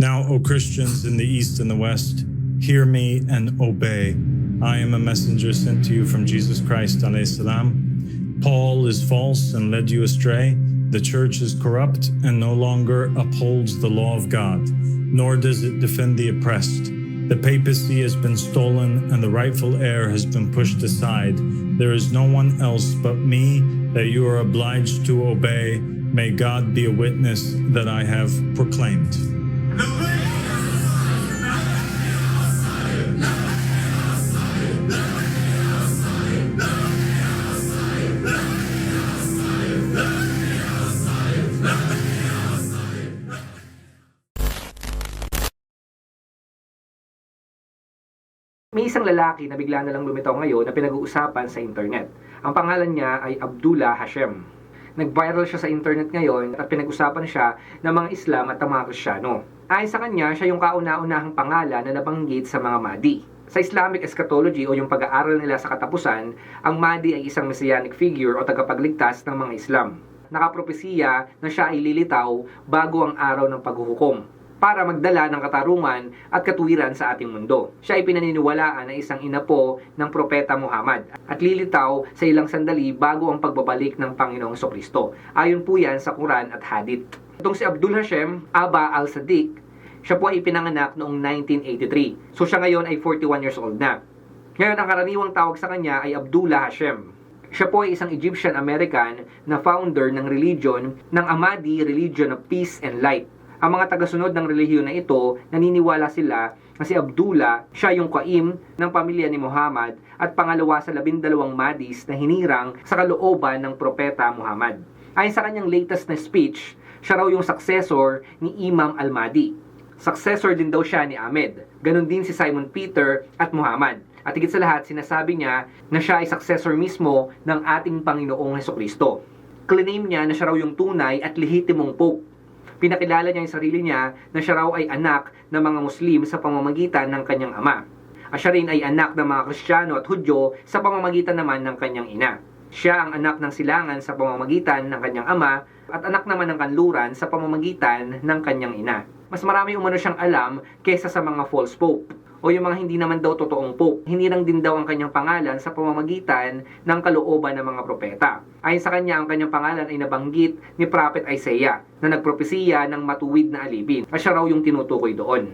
Now, O Christians in the East and the West, hear me and obey. I am a messenger sent to you from Jesus Christ. salam. Paul is false and led you astray. The church is corrupt and no longer upholds the law of God, nor does it defend the oppressed. The papacy has been stolen and the rightful heir has been pushed aside. There is no one else but me that you are obliged to obey. May God be a witness that I have proclaimed. May isang lalaki na bigla na lang lumitaw ngayon na pinag-uusapan sa internet. Ang pangalan niya ay Abdullah Hashem. Nag-viral siya sa internet ngayon at pinag-usapan siya ng mga Islam at mga Krisyano. Ayon sa kanya, siya yung kauna-unahang pangalan na nabanggit sa mga Mahdi. Sa Islamic eschatology o yung pag-aaral nila sa katapusan, ang Mahdi ay isang messianic figure o tagapagligtas ng mga Islam. Nakapropesiya na siya ay lilitaw bago ang araw ng paghuhukom para magdala ng katarungan at katuwiran sa ating mundo. Siya ay pinaniniwalaan na isang inapo ng Propeta Muhammad at lilitaw sa ilang sandali bago ang pagbabalik ng Panginoong Kristo. Ayon po yan sa Quran at Hadith. Itong si Abdul Hashem Aba al-Sadiq, siya po ay ipinanganak noong 1983. So siya ngayon ay 41 years old na. Ngayon, ang karaniwang tawag sa kanya ay Abdullah Hashem. Siya po ay isang Egyptian-American na founder ng religion ng Ahmadi Religion of Peace and Light ang mga tagasunod ng relihiyon na ito, naniniwala sila na si Abdullah, siya yung kaim ng pamilya ni Muhammad at pangalawa sa labindalawang Madis na hinirang sa kalooban ng propeta Muhammad. Ayon sa kanyang latest na speech, siya raw yung successor ni Imam Al-Mahdi. Successor din daw siya ni Ahmed. Ganon din si Simon Peter at Muhammad. At higit sa lahat, sinasabi niya na siya ay successor mismo ng ating Panginoong Heso Kristo. Claim niya na siya raw yung tunay at lehitimong pope Pinakilala niya yung sarili niya na siya raw ay anak ng mga Muslim sa pamamagitan ng kanyang ama. At siya rin ay anak ng mga Kristiyano at Hudyo sa pamamagitan naman ng kanyang ina. Siya ang anak ng silangan sa pamamagitan ng kanyang ama at anak naman ng kanluran sa pamamagitan ng kanyang ina. Mas marami umano siyang alam kaysa sa mga false pope o yung mga hindi naman daw totoong pope. Hindi lang din daw ang kanyang pangalan sa pamamagitan ng kalooban ng mga propeta. Ayon sa kanya, ang kanyang pangalan ay nabanggit ni Prophet Isaiah na nagpropesiya ng matuwid na alipin at siya raw yung tinutukoy doon.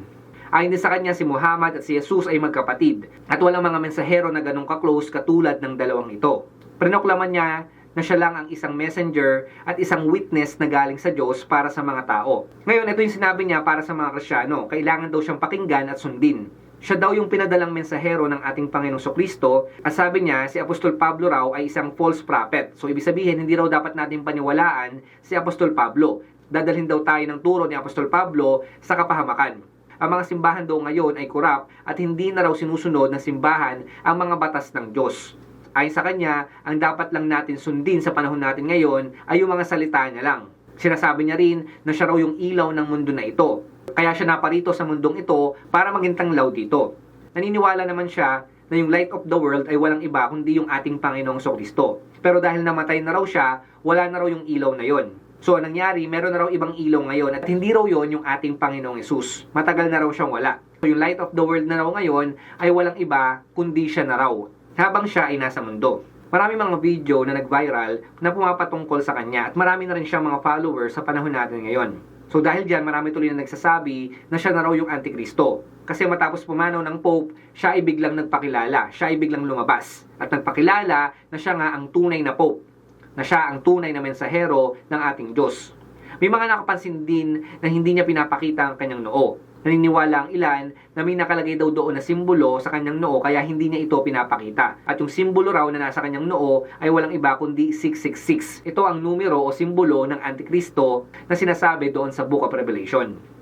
Ayon din sa kanya, si Muhammad at si Jesus ay magkapatid at walang mga mensahero na ganong ka-close katulad ng dalawang ito. Prinoklaman niya na siya lang ang isang messenger at isang witness na galing sa Diyos para sa mga tao. Ngayon, ito yung sinabi niya para sa mga Krisyano. Kailangan daw siyang pakinggan at sundin. Siya daw yung pinadalang mensahero ng ating Panginoong Kristo at sabi niya si Apostol Pablo raw ay isang false prophet. So ibig sabihin hindi raw dapat natin paniwalaan si Apostol Pablo. Dadalhin daw tayo ng turo ni Apostol Pablo sa kapahamakan. Ang mga simbahan daw ngayon ay kurap at hindi na raw sinusunod ng simbahan ang mga batas ng Diyos. Ayon sa kanya, ang dapat lang natin sundin sa panahon natin ngayon ay yung mga salita niya lang. Sinasabi niya rin na siya raw yung ilaw ng mundo na ito kaya siya naparito sa mundong ito para maging tanglaw dito. Naniniwala naman siya na yung light of the world ay walang iba kundi yung ating Panginoong Kristo. Pero dahil namatay na raw siya, wala na raw yung ilaw na yon. So, anong nangyari, meron na raw ibang ilaw ngayon at hindi raw yon yung ating Panginoong Yesus. Matagal na raw siyang wala. So, yung light of the world na raw ngayon ay walang iba kundi siya na raw habang siya ay nasa mundo. Marami mga video na nag-viral na pumapatungkol sa kanya at marami na rin siyang mga followers sa panahon natin ngayon. So dahil diyan, marami tuloy na nagsasabi na siya na raw yung Antikristo. Kasi matapos pumanaw ng Pope, siya ay biglang nagpakilala, siya ay biglang lumabas. At nagpakilala na siya nga ang tunay na Pope, na siya ang tunay na mensahero ng ating Diyos. May mga nakapansin din na hindi niya pinapakita ang kanyang noo. Naniniwala ang ilan na may nakalagay daw doon na simbolo sa kanyang noo kaya hindi niya ito pinapakita. At yung simbolo raw na nasa kanyang noo ay walang iba kundi 666. Ito ang numero o simbolo ng Antikristo na sinasabi doon sa Book of Revelation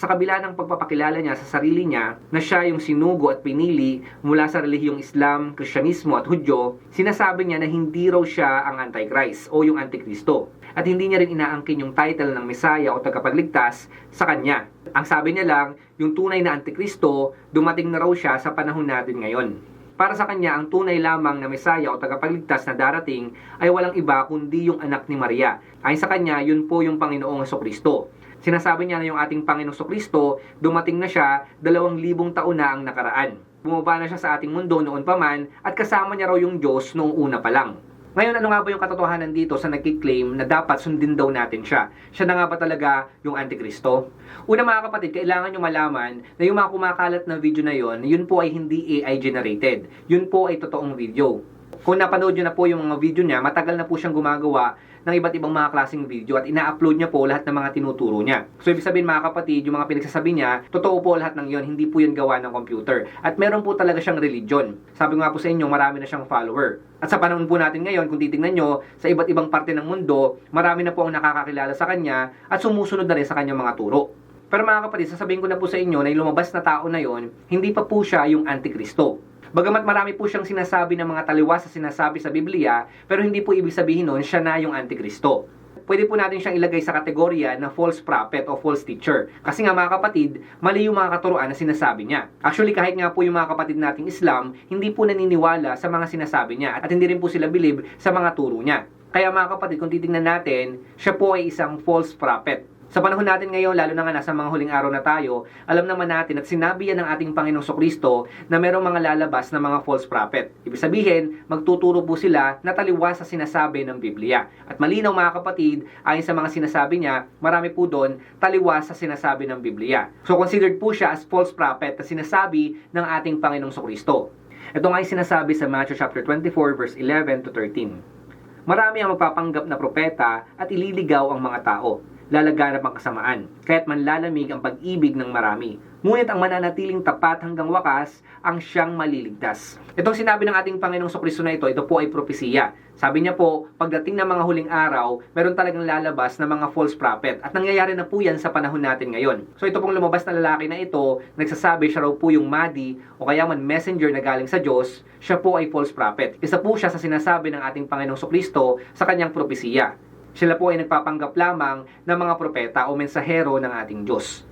sa kabila ng pagpapakilala niya sa sarili niya na siya yung sinugo at pinili mula sa relihiyong Islam, Kristyanismo at Hudyo, sinasabi niya na hindi raw siya ang Antichrist o yung Antikristo. At hindi niya rin inaangkin yung title ng Mesaya o tagapagligtas sa kanya. Ang sabi niya lang, yung tunay na Antikristo, dumating na raw siya sa panahon natin ngayon. Para sa kanya, ang tunay lamang na Mesaya o tagapagligtas na darating ay walang iba kundi yung anak ni Maria. Ayon sa kanya, yun po yung Panginoong Kristo. Sinasabi niya na yung ating Panginoong Kristo, dumating na siya, dalawang libong taon na ang nakaraan. Bumaba na siya sa ating mundo noon pa man at kasama niya raw yung Diyos noong una pa lang. Ngayon, ano nga ba yung katotohanan dito sa nagkiklaim na dapat sundin daw natin siya? Siya na nga ba talaga yung Antikristo? Una mga kapatid, kailangan nyo malaman na yung mga kumakalat na video na yon, yun po ay hindi AI generated. Yun po ay totoong video. Kung napanood nyo na po yung mga video niya, matagal na po siyang gumagawa ng iba't ibang mga klaseng video at ina-upload niya po lahat ng mga tinuturo niya. So ibig sabihin mga kapatid, yung mga pinagsasabi niya, totoo po lahat ng yon, hindi po yun gawa ng computer. At meron po talaga siyang religion. Sabi ko nga po sa inyo, marami na siyang follower. At sa panahon po natin ngayon, kung titingnan nyo, sa iba't ibang parte ng mundo, marami na po ang nakakakilala sa kanya at sumusunod na rin sa kanyang mga turo. Pero mga kapatid, sasabihin ko na po sa inyo na yung lumabas na tao na yon, hindi pa po siya yung Antikristo. Bagamat marami po siyang sinasabi ng mga taliwas sa sinasabi sa Biblia, pero hindi po ibig sabihin nun siya na yung Antikristo. Pwede po natin siyang ilagay sa kategorya na false prophet o false teacher. Kasi nga mga kapatid, mali yung mga katuroan na sinasabi niya. Actually, kahit nga po yung mga kapatid nating Islam, hindi po naniniwala sa mga sinasabi niya at hindi rin po sila believe sa mga turo niya. Kaya mga kapatid, kung titingnan natin, siya po ay isang false prophet. Sa panahon natin ngayon, lalo na nga nasa mga huling araw na tayo, alam naman natin at sinabi yan ng ating Panginoong Kristo na merong mga lalabas na mga false prophet. Ibig sabihin, magtuturo po sila na taliwas sa sinasabi ng Biblia. At malinaw mga kapatid, ayon sa mga sinasabi niya, marami po doon taliwas sa sinasabi ng Biblia. So considered po siya as false prophet na sinasabi ng ating Panginoong Kristo. Ito nga yung sinasabi sa Matthew chapter 24 verse 11 to 13. Marami ang magpapanggap na propeta at ililigaw ang mga tao lalaganap ang kasamaan, kaya't manlalamig ang pag-ibig ng marami. Ngunit ang mananatiling tapat hanggang wakas ang siyang maliligtas. Itong sinabi ng ating Panginoong Sokristo na ito, ito po ay propesiya. Sabi niya po, pagdating ng mga huling araw, meron talagang lalabas na mga false prophet. At nangyayari na po yan sa panahon natin ngayon. So ito pong lumabas na lalaki na ito, nagsasabi siya raw po yung Madi o kaya man messenger na galing sa Diyos, siya po ay false prophet. Isa po siya sa sinasabi ng ating Panginoong Sokristo sa kanyang propesiya. Sila po ay nagpapanggap lamang ng mga propeta o mensahero ng ating Diyos.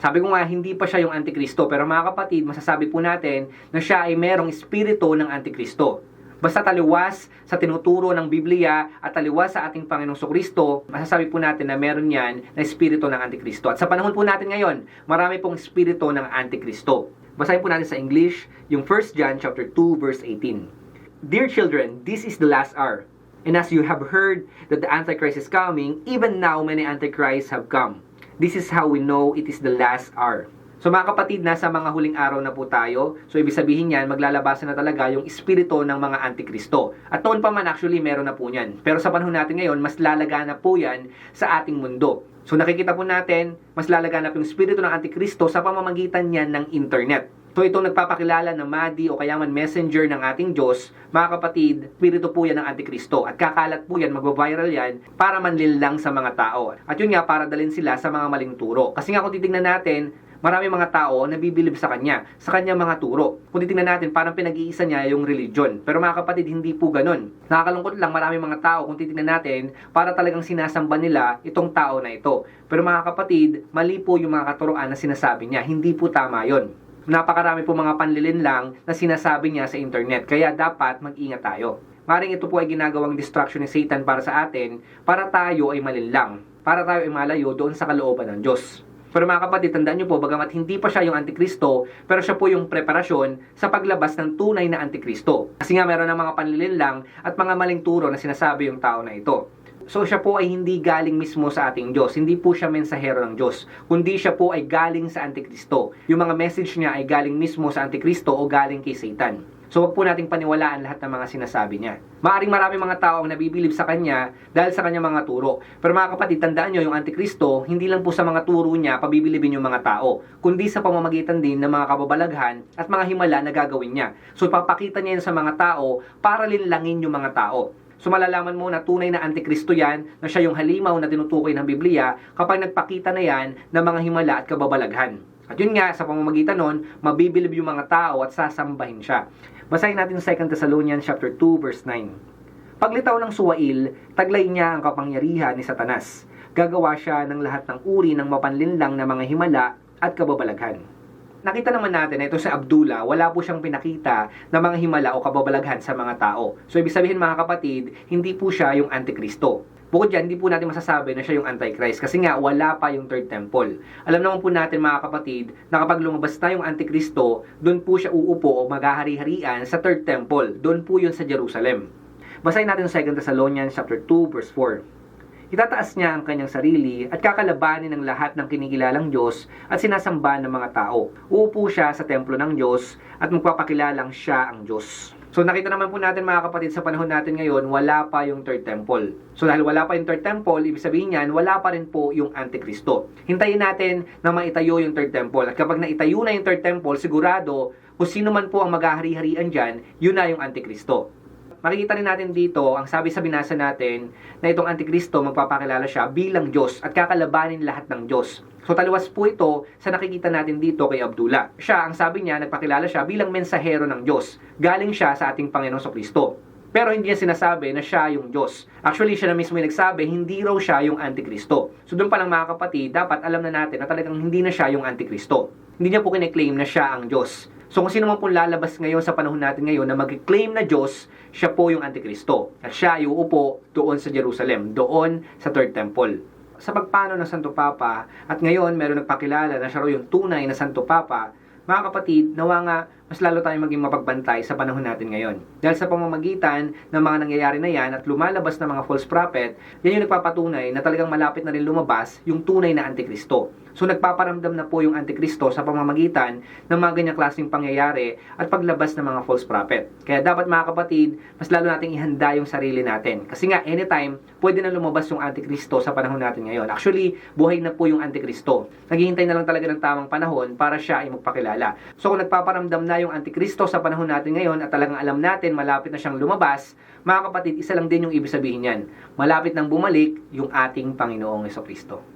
Sabi ko nga, hindi pa siya yung Antikristo, pero mga kapatid, masasabi po natin na siya ay merong espiritu ng Antikristo. Basta taliwas sa tinuturo ng Biblia at taliwas sa ating Panginoong Kristo, masasabi po natin na meron yan na espiritu ng Antikristo. At sa panahon po natin ngayon, marami pong espiritu ng Antikristo. Basahin po natin sa English, yung 1 John chapter 2 verse 18. Dear children, this is the last hour. And as you have heard that the Antichrist is coming, even now many Antichrists have come. This is how we know it is the last hour. So mga kapatid, nasa mga huling araw na po tayo. So ibig sabihin yan, maglalabasan na talaga yung espiritu ng mga antikristo. At noon pa man actually meron na po yan. Pero sa panahon natin ngayon, mas lalagana po yan sa ating mundo. So nakikita po natin, mas lalaganap yung espiritu ng antikristo sa pamamagitan niyan ng internet. So itong nagpapakilala ng Madi o kaya man messenger ng ating Diyos, mga kapatid, spirito po yan ng Antikristo. At kakalat po yan, magbabiral yan, para manlilang sa mga tao. At yun nga, para dalhin sila sa mga maling turo. Kasi nga kung titignan natin, marami mga tao na bibilib sa kanya, sa kanya mga turo. Kung titingnan natin, parang pinag-iisa niya yung religion. Pero mga kapatid, hindi po ganun. Nakakalungkot lang, marami mga tao, kung titingnan natin, para talagang sinasamba nila itong tao na ito. Pero mga kapatid, mali po yung mga katuroan na sinasabi niya. Hindi po tama yon napakarami po mga panlilin lang na sinasabi niya sa internet. Kaya dapat mag-ingat tayo. Maring ito po ay ginagawang distraction ni Satan para sa atin, para tayo ay malinlang, para tayo ay malayo doon sa kalooban ng Diyos. Pero mga kapatid, tandaan nyo po, bagamat hindi pa siya yung Antikristo, pero siya po yung preparasyon sa paglabas ng tunay na Antikristo. Kasi nga meron ng mga panlilin lang at mga maling turo na sinasabi yung tao na ito. So siya po ay hindi galing mismo sa ating Diyos. Hindi po siya mensahero ng Diyos. Kundi siya po ay galing sa Antikristo. Yung mga message niya ay galing mismo sa Antikristo o galing kay Satan. So wag po nating paniwalaan lahat ng mga sinasabi niya. Maaring marami mga tao ang nabibilib sa kanya dahil sa kanyang mga turo. Pero mga kapatid, tandaan nyo, yung Antikristo, hindi lang po sa mga turo niya pabibilibin yung mga tao, kundi sa pamamagitan din ng mga kababalaghan at mga himala na gagawin niya. So papakita niya yan sa mga tao para linlangin yung mga tao. So malalaman mo na tunay na antikristo yan, na siya yung halimaw na tinutukoy ng Biblia kapag nagpakita na yan ng mga himala at kababalaghan. At yun nga, sa pamamagitan nun, mabibilib yung mga tao at sasambahin siya. Basahin natin sa 2 Thessalonians chapter 2 verse 9. Paglitaw ng suwail, taglay niya ang kapangyarihan ni Satanas. Gagawa siya ng lahat ng uri ng mapanlinlang na mga himala at kababalaghan. Nakita naman natin na ito sa Abdullah, wala po siyang pinakita na mga himala o kababalaghan sa mga tao. So ibig sabihin mga kapatid, hindi po siya yung Antikristo. Bukod dyan, hindi po natin masasabi na siya yung Antichrist kasi nga wala pa yung third temple. Alam naman po natin mga kapatid na kapag lumabas na yung Antikristo, doon po siya uupo o maghahari-harian sa third temple. Doon po yun sa Jerusalem. Basahin natin sa 2 Thessalonians chapter 2 verse 4. Itataas niya ang kanyang sarili at kakalabanin ng lahat ng kinikilalang Diyos at sinasamba ng mga tao. Uupo siya sa templo ng Diyos at magpapakilalang siya ang Diyos. So nakita naman po natin mga kapatid sa panahon natin ngayon, wala pa yung third temple. So dahil wala pa yung third temple, ibig sabihin niyan, wala pa rin po yung Antikristo. Hintayin natin na maitayo yung third temple. At kapag naitayo na yung third temple, sigurado, kung sino man po ang maghahari-harian dyan, yun na yung Antikristo makikita rin natin dito, ang sabi sa binasa natin, na itong Antikristo magpapakilala siya bilang Diyos at kakalabanin lahat ng Diyos. So taliwas po ito sa nakikita natin dito kay Abdullah. Siya, ang sabi niya, nagpakilala siya bilang mensahero ng Diyos. Galing siya sa ating Panginoong Kristo. Pero hindi niya sinasabi na siya yung Diyos. Actually, siya na mismo yung nagsabi, hindi raw siya yung Antikristo. So doon pa lang mga kapatid, dapat alam na natin na talagang hindi na siya yung Antikristo. Hindi niya po kiniklaim na siya ang Diyos. So kung sino man po lalabas ngayon sa panahon natin ngayon na mag-claim na Diyos, siya po yung Antikristo. At siya yung uupo doon sa Jerusalem, doon sa Third Temple. Sa pagpano ng Santo Papa, at ngayon meron nagpakilala na siya raw yung tunay na Santo Papa, mga kapatid, nawa nga mas lalo tayong maging mapagbantay sa panahon natin ngayon. Dahil sa pamamagitan ng mga nangyayari na yan at lumalabas na mga false prophet, yan yung nagpapatunay na talagang malapit na rin lumabas yung tunay na Antikristo. So nagpaparamdam na po yung Antikristo sa pamamagitan ng mga ganyang klaseng pangyayari at paglabas ng mga false prophet. Kaya dapat mga kapatid, mas lalo nating ihanda yung sarili natin. Kasi nga, anytime, pwede na lumabas yung Antikristo sa panahon natin ngayon. Actually, buhay na po yung Antikristo. Naghihintay na lang talaga ng tamang panahon para siya ay magpakilala. So kung nagpaparamdam na yung Antikristo sa panahon natin ngayon at talagang alam natin malapit na siyang lumabas, mga kapatid, isa lang din yung ibig sabihin niyan. Malapit nang bumalik yung ating Panginoong Kristo.